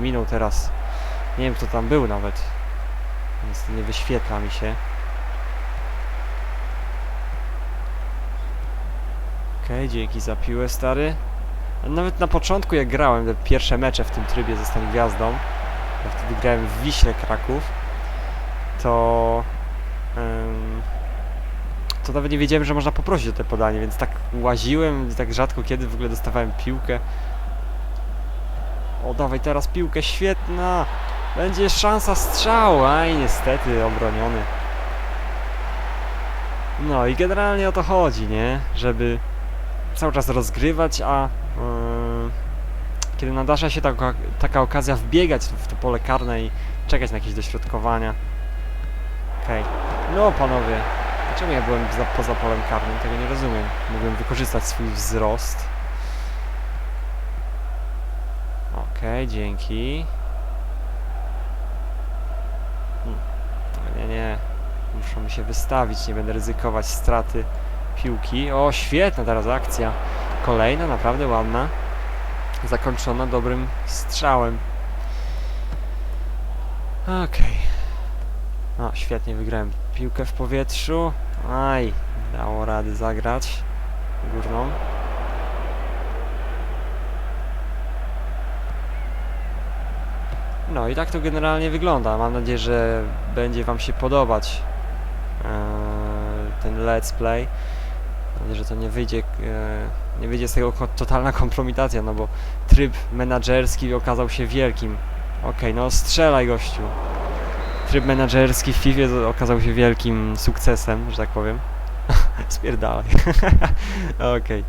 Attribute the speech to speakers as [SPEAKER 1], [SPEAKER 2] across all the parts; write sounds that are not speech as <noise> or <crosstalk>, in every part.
[SPEAKER 1] minął teraz. Nie wiem kto tam był nawet. Więc nie wyświetla mi się. Okej, dzięki za piłę stary. Nawet na początku jak grałem te pierwsze mecze w tym trybie Zostań Gwiazdą, ja wtedy grałem w Wiśle Kraków, to... to nawet nie wiedziałem, że można poprosić o te podanie, więc tak łaziłem, tak rzadko kiedy w ogóle dostawałem piłkę. O, dawaj teraz piłkę, świetna! Będzie szansa strzału, aj niestety obroniony. No i generalnie o to chodzi, nie? Żeby cały czas rozgrywać, a yy, kiedy nadarza się taka, taka okazja wbiegać w to pole karne i czekać na jakieś dośrodkowania. Okej. No panowie, dlaczego ja byłem za, poza polem karnym? Tego nie rozumiem. Mogłem wykorzystać swój wzrost. Okej, dzięki. Hmm. Nie, nie. Muszą mi się wystawić, nie będę ryzykować straty piłki. O, świetna teraz akcja. Kolejna, naprawdę ładna. Zakończona dobrym strzałem. Okej. O, świetnie wygrałem piłkę w powietrzu. Aj, dało rady zagrać górną. No i tak to generalnie wygląda. Mam nadzieję, że będzie Wam się podobać eee, ten let's play. Mam nadzieję, że to nie wyjdzie, e, nie wyjdzie z tego totalna kompromitacja, no bo tryb menadżerski okazał się wielkim. Okej, no strzelaj gościu. Tryb menadżerski w FIFA okazał się wielkim sukcesem, że tak powiem. <laughs> Spierdalaj. <laughs> Okej.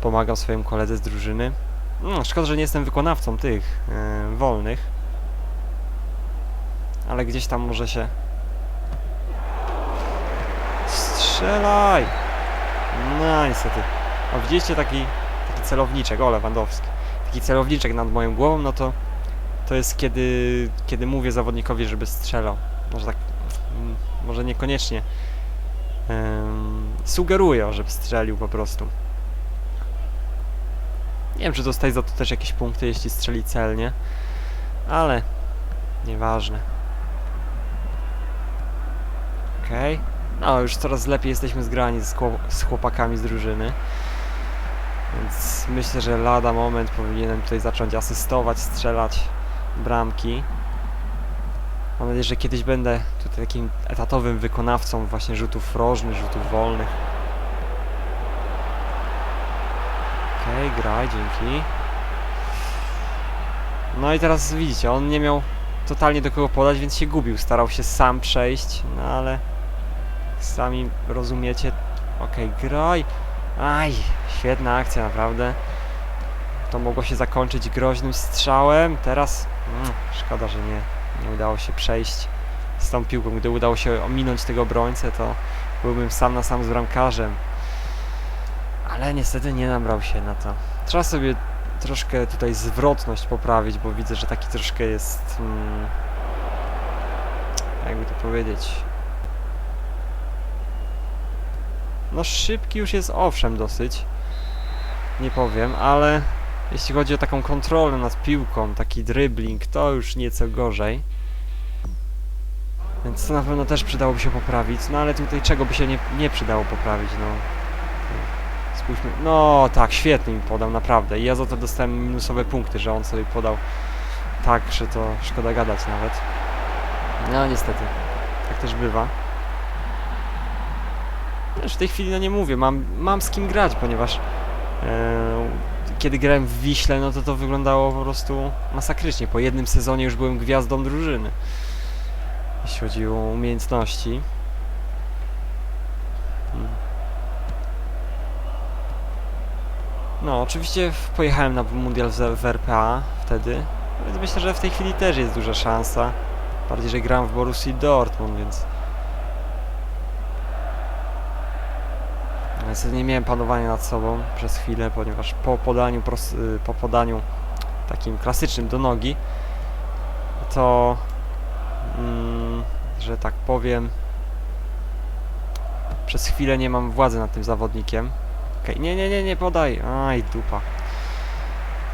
[SPEAKER 1] Pomagam swojemu koledze z drużyny. No, szkoda, że nie jestem wykonawcą tych e, wolnych. Ale gdzieś tam może się Strzelaj! No niestety. O, widzieliście taki, taki celowniczek, o Lewandowski. Taki celowniczek nad moją głową, no to to jest kiedy, kiedy mówię zawodnikowi, żeby strzelał. Może tak, mm, może niekoniecznie. Em, sugeruję, żeby strzelił po prostu. Nie wiem, czy dostaje za to też jakieś punkty, jeśli strzeli celnie, ale nieważne. Okej. No, już coraz lepiej jesteśmy zgrani z, z chłopakami z drużyny. Więc myślę, że lada moment powinienem tutaj zacząć asystować, strzelać bramki. Mam nadzieję, że kiedyś będę tutaj takim etatowym wykonawcą właśnie rzutów rożnych, rzutów wolnych. Okej, graj, dzięki. No i teraz widzicie, on nie miał totalnie do kogo podać, więc się gubił. Starał się sam przejść, no ale sami rozumiecie. Okej, graj. Aj, świetna akcja, naprawdę. To mogło się zakończyć groźnym strzałem. Teraz mm, szkoda, że nie, nie udało się przejść z tą piłką. Gdy udało się ominąć tego obrońcę, to byłbym sam na sam z bramkarzem. Ale niestety nie nabrał się na to. Trzeba sobie troszkę tutaj zwrotność poprawić, bo widzę, że taki troszkę jest. Mm, jakby to powiedzieć. No szybki już jest owszem dosyć. Nie powiem, ale jeśli chodzi o taką kontrolę nad piłką, taki dribbling, to już nieco gorzej. Więc to na pewno też przydałoby się poprawić. No ale tutaj czego by się nie, nie przydało poprawić, no. Spójrzmy. No tak, świetnie mi podał, naprawdę. I ja za to dostałem minusowe punkty, że on sobie podał tak, że to szkoda gadać nawet. No niestety. Tak też bywa. Też w tej chwili no nie mówię, mam, mam z kim grać, ponieważ e, kiedy grałem w Wiśle, no to to wyglądało po prostu masakrycznie. Po jednym sezonie już byłem gwiazdą drużyny, jeśli chodzi o umiejętności. No, oczywiście pojechałem na mundial w, RPA wtedy, więc myślę, że w tej chwili też jest duża szansa. Bardziej, że gram w Borussii Dortmund, więc Niestety nie miałem panowania nad sobą przez chwilę, ponieważ po podaniu, y, po podaniu takim klasycznym do nogi, to, mm, że tak powiem, przez chwilę nie mam władzy nad tym zawodnikiem. Okej, nie, nie, nie, nie podaj. Aj, dupa.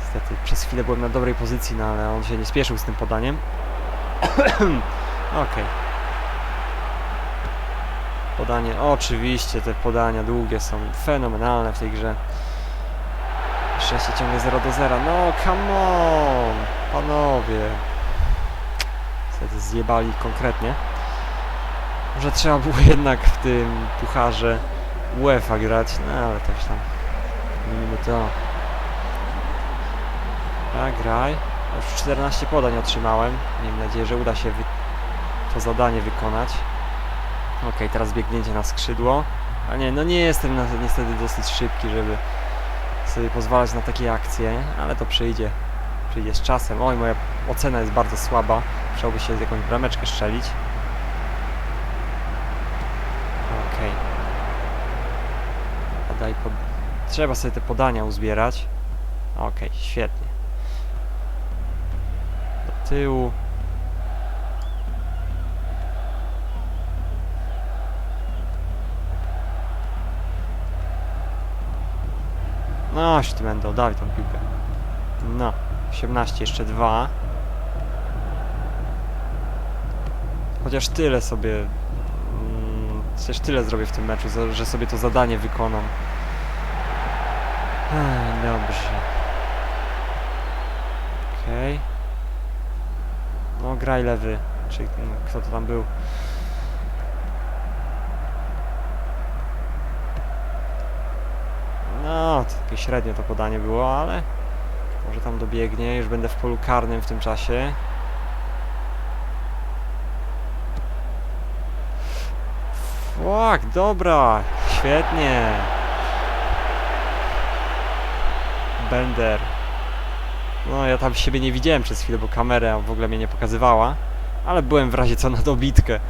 [SPEAKER 1] Niestety, przez chwilę byłem na dobrej pozycji, no ale on się nie spieszył z tym podaniem. <clears throat> Okej. Podanie, oczywiście te podania długie są fenomenalne w tej grze. Szczęście ciągle 0 do 0. No, come on! Panowie. Niestety zjebali konkretnie. Może trzeba było jednak w tym pucharze UEFA grać, no ale też tam. Mimo to. A, graj. Już 14 podań otrzymałem. Miejmy nadzieję, że uda się to zadanie wykonać. Okej, teraz biegnięcie na skrzydło. A nie, no nie jestem na, niestety dosyć szybki, żeby sobie pozwalać na takie akcje, ale to przyjdzie. Przyjdzie z czasem. Oj, moja ocena jest bardzo słaba. Musiałby się jakąś brameczkę strzelić. Okej. Podaj pod... Trzeba sobie te podania uzbierać. Okej, świetnie. Do tyłu. No, się ty będą, dawaj tą piłkę. No, 18, jeszcze dwa. Chociaż tyle sobie... Mm, chociaż tyle zrobię w tym meczu, że sobie to zadanie wykonam. Ech, dobrze. Okej. No, graj lewy. Czy mm, kto to tam był? No, takie średnie to podanie było, ale może tam dobiegnie. Już będę w polu karnym w tym czasie. Fuck, dobra, świetnie. Bender. No, ja tam siebie nie widziałem przez chwilę, bo kamera w ogóle mnie nie pokazywała. Ale byłem w razie co na dobitkę.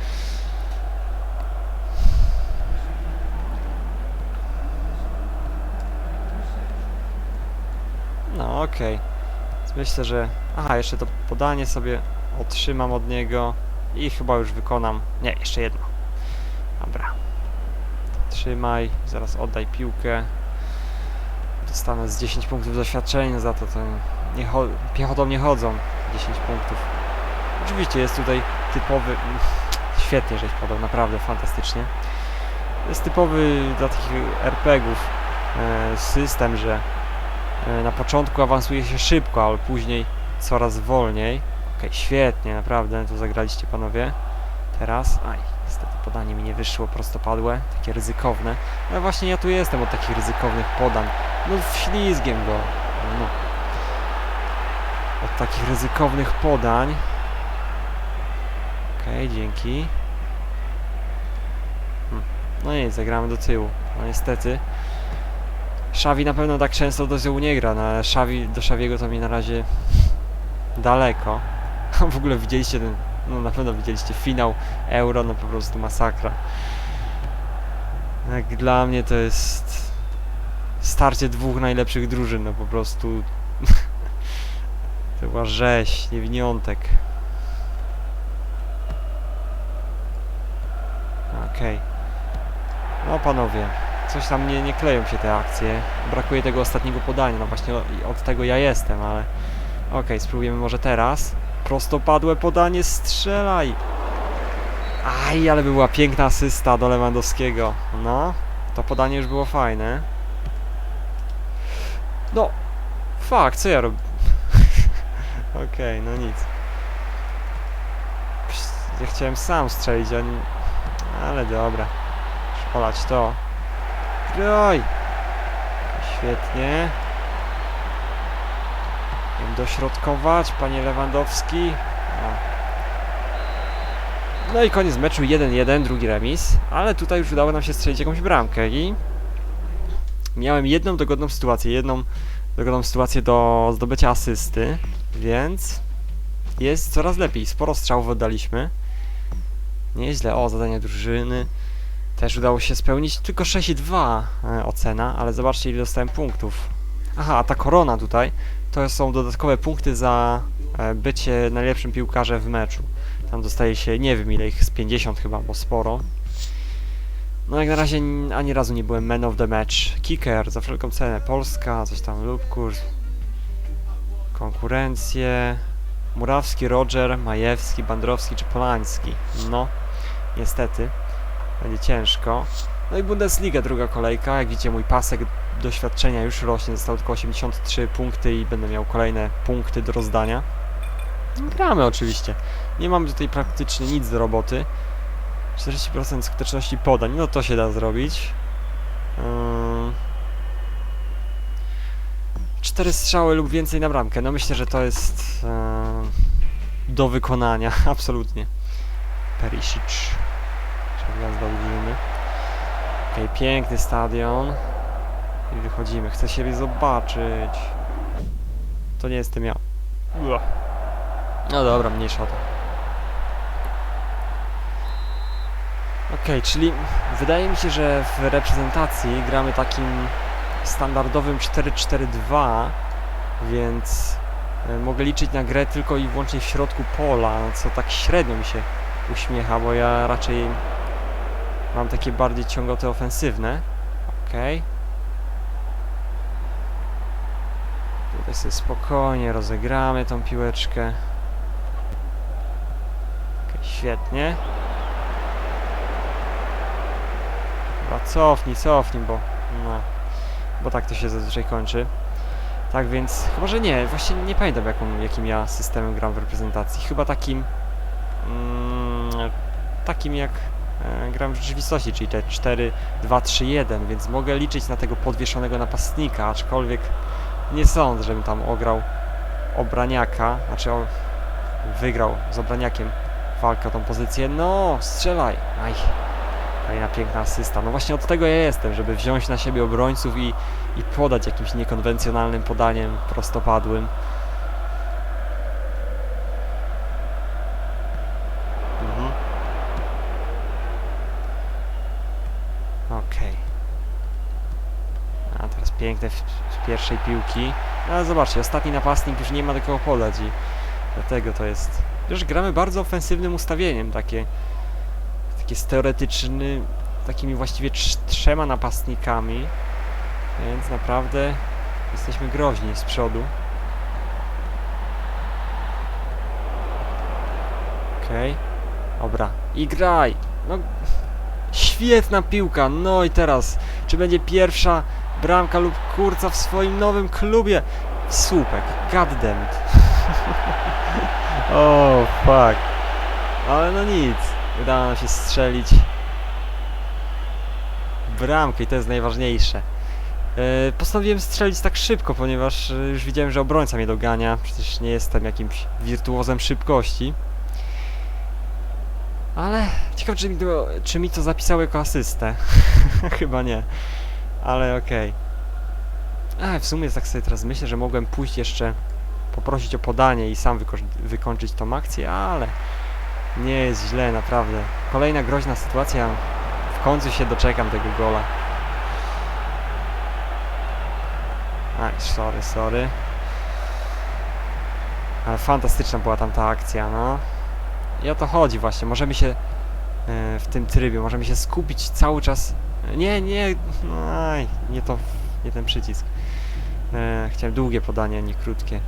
[SPEAKER 1] No, okej. Więc myślę, że... Aha, jeszcze to podanie sobie otrzymam od niego i chyba już wykonam... Nie, jeszcze jedno. Dobra. Trzymaj, zaraz oddaj piłkę. Dostanę z 10 punktów doświadczenia za to, to nie cho- piechotą nie chodzą 10 punktów. Oczywiście jest tutaj typowy... <laughs> Świetnie żeś podał, naprawdę fantastycznie. Jest typowy dla takich RPGów e, system, że e, na początku awansuje się szybko, ale później coraz wolniej. Okej, świetnie, naprawdę, to zagraliście panowie. Teraz, aj, niestety podanie mi nie wyszło prostopadłe, takie ryzykowne. Ale właśnie ja tu jestem od takich ryzykownych podań. No ślizgiem go, no. Od takich ryzykownych podań. Okej, dzięki. Hm. No nie, zagramy do tyłu. No niestety. Szawi na pewno tak często do tyłu nie gra, no ale Szawi, do Szawiego to mi na razie daleko. <laughs> w ogóle widzieliście ten, no na pewno widzieliście finał Euro, no po prostu masakra. Jak dla mnie to jest starcie dwóch najlepszych drużyn, no po prostu <laughs> to była rzeź, niewiniątek. Okej. No panowie, coś tam nie, nie kleją się te akcje. Brakuje tego ostatniego podania, no właśnie od tego ja jestem, ale... Okej, spróbujemy może teraz. Prostopadłe podanie, strzelaj! Aj, ale by była piękna asysta do Lewandowskiego. No, to podanie już było fajne. No, fuck, co ja robię? <laughs> Okej, no nic. Ja chciałem sam strzelić, a nie... Ale dobra. Szkolać to. Groj! Świetnie. Dośrodkować, panie Lewandowski. O. No i koniec meczu 1-1, drugi remis. Ale tutaj już udało nam się strzelić jakąś bramkę i... Miałem jedną dogodną sytuację, jedną dogodną sytuację do zdobycia asysty, więc jest coraz lepiej. Sporo strzałów oddaliśmy. Nieźle, o, zadanie drużyny. Też udało się spełnić, tylko 6,2 e, ocena, ale zobaczcie ile dostałem punktów. Aha, a ta korona tutaj, to są dodatkowe punkty za e, bycie najlepszym piłkarzem w meczu. Tam dostaje się, nie wiem ile ich, z 50 chyba, bo sporo. No jak na razie ani razu nie byłem man of the match. Kicker za wszelką cenę, Polska, coś tam lub kurs. Konkurencje. Murawski, Roger, Majewski, Bandrowski czy Polański. No, niestety. Będzie ciężko. No i Bundesliga, druga kolejka. Jak widzicie, mój pasek doświadczenia już rośnie. Zostało tylko 83 punkty i będę miał kolejne punkty do rozdania. Gramy oczywiście. Nie mamy tutaj praktycznie nic do roboty. 40% skuteczności podań, no to się da zrobić. Ym. Cztery strzały lub więcej na bramkę. No myślę, że to jest ym, do wykonania, <laughs> absolutnie. Perisic. Gwiazda drużyny. Okej, piękny stadion. I wychodzimy. Chcę siebie zobaczyć. To nie jestem ja. No dobra, mniejsza to. Okej, czyli wydaje mi się, że w reprezentacji gramy takim standardowym 4-4-2, więc e, mogę liczyć na grę tylko i wyłącznie w środku pola, co tak średnio mi się uśmiecha, bo ja raczej mam takie bardziej ciągoty ofensywne. Okej. Tutaj sobie spokojnie rozegramy tą piłeczkę. Okej, świetnie. Dobra, cofnij, cofnij, bo no, bo tak to się zazwyczaj kończy. Tak więc, chyba że nie, właśnie nie pamiętam jaką, jakim ja systemem gram w reprezentacji. Chyba takim, mm, takim jak e, gram w rzeczywistości, czyli te 4, 2, 3, 1, więc mogę liczyć na tego podwieszonego napastnika, aczkolwiek nie sądzę, żebym tam ograł obraniaka, znaczy o, wygrał z obraniakiem walkę o tą pozycję. No, strzelaj! Aj. Kolejna piękna asysta. No właśnie od tego ja jestem, żeby wziąć na siebie obrońców i, i podać jakimś niekonwencjonalnym podaniem prostopadłym. Mhm. Okej. A teraz piękne w, pierwszej piłki. Ale zobaczcie, ostatni napastnik już nie ma do kogo podać i dlatego to jest... Już gramy bardzo ofensywnym ustawieniem, takie takie z teoretyczny, takimi właściwie trz- trzema napastnikami, więc naprawdę jesteśmy groźni z przodu. Okej, dobra, i graj! No, świetna piłka, no i teraz, czy będzie pierwsza bramka lub kurca w swoim nowym klubie? Słupek, goddammit. <laughs> o, fuck. Ale no nic. Udało nam się strzelić bramkę i to jest najważniejsze. E, postanowiłem strzelić tak szybko, ponieważ e, już widziałem, że obrońca mnie dogania. Przecież nie jestem jakimś wirtuozem szybkości. Ale ciekawe, czy mi to, czy mi to zapisało jako asystę. <laughs> Chyba nie. Ale okej. A, w sumie tak sobie teraz myślę, że mogłem pójść jeszcze poprosić o podanie i sam wyko wykończyć tą akcję, ale nie jest źle, naprawdę. Kolejna groźna sytuacja. W końcu się doczekam tego gola. Aj, sorry, sorry. Ale fantastyczna była tam ta akcja, no. I o to chodzi właśnie. Możemy się e, w tym trybie, możemy się skupić cały czas. Nie, nie, aj, nie to, nie ten przycisk. E, chciałem długie podanie, a nie krótkie.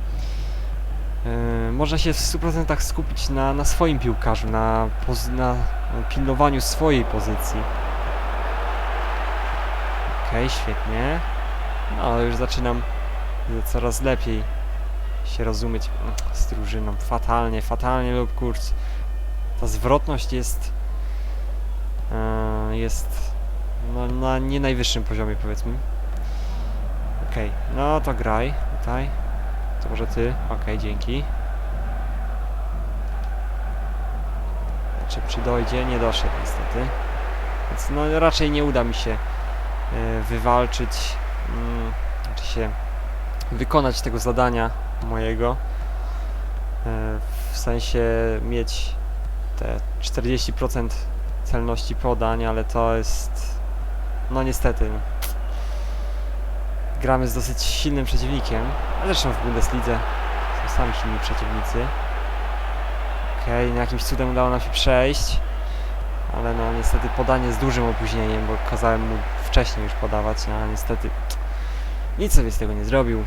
[SPEAKER 1] Yy, można się w 100% skupić na, na swoim piłkarzu, na, poz- na pilnowaniu swojej pozycji. Okej, świetnie. No, ale już zaczynam coraz lepiej się rozumieć z drużyną. Fatalnie, fatalnie lub kurcz. Ta zwrotność jest yy, jest no, na nie najwyższym poziomie powiedzmy. Okej, no to graj tutaj. To może ty? Okej, dzięki. Czy przydojdzie? Nie doszedł niestety. Więc no raczej nie uda mi się e, wywalczyć, mm, czy się wykonać tego zadania mojego. E, w sensie mieć te 40% celności podań, ale to jest no niestety gramy z dosyć silnym przeciwnikiem, zresztą w Bundeslidze są sami silni przeciwnicy. Okej, no jakimś cudem udało nam się przejść, ale no niestety podanie z dużym opóźnieniem, bo kazałem mu wcześniej już podawać, no niestety nic sobie z tego nie zrobił.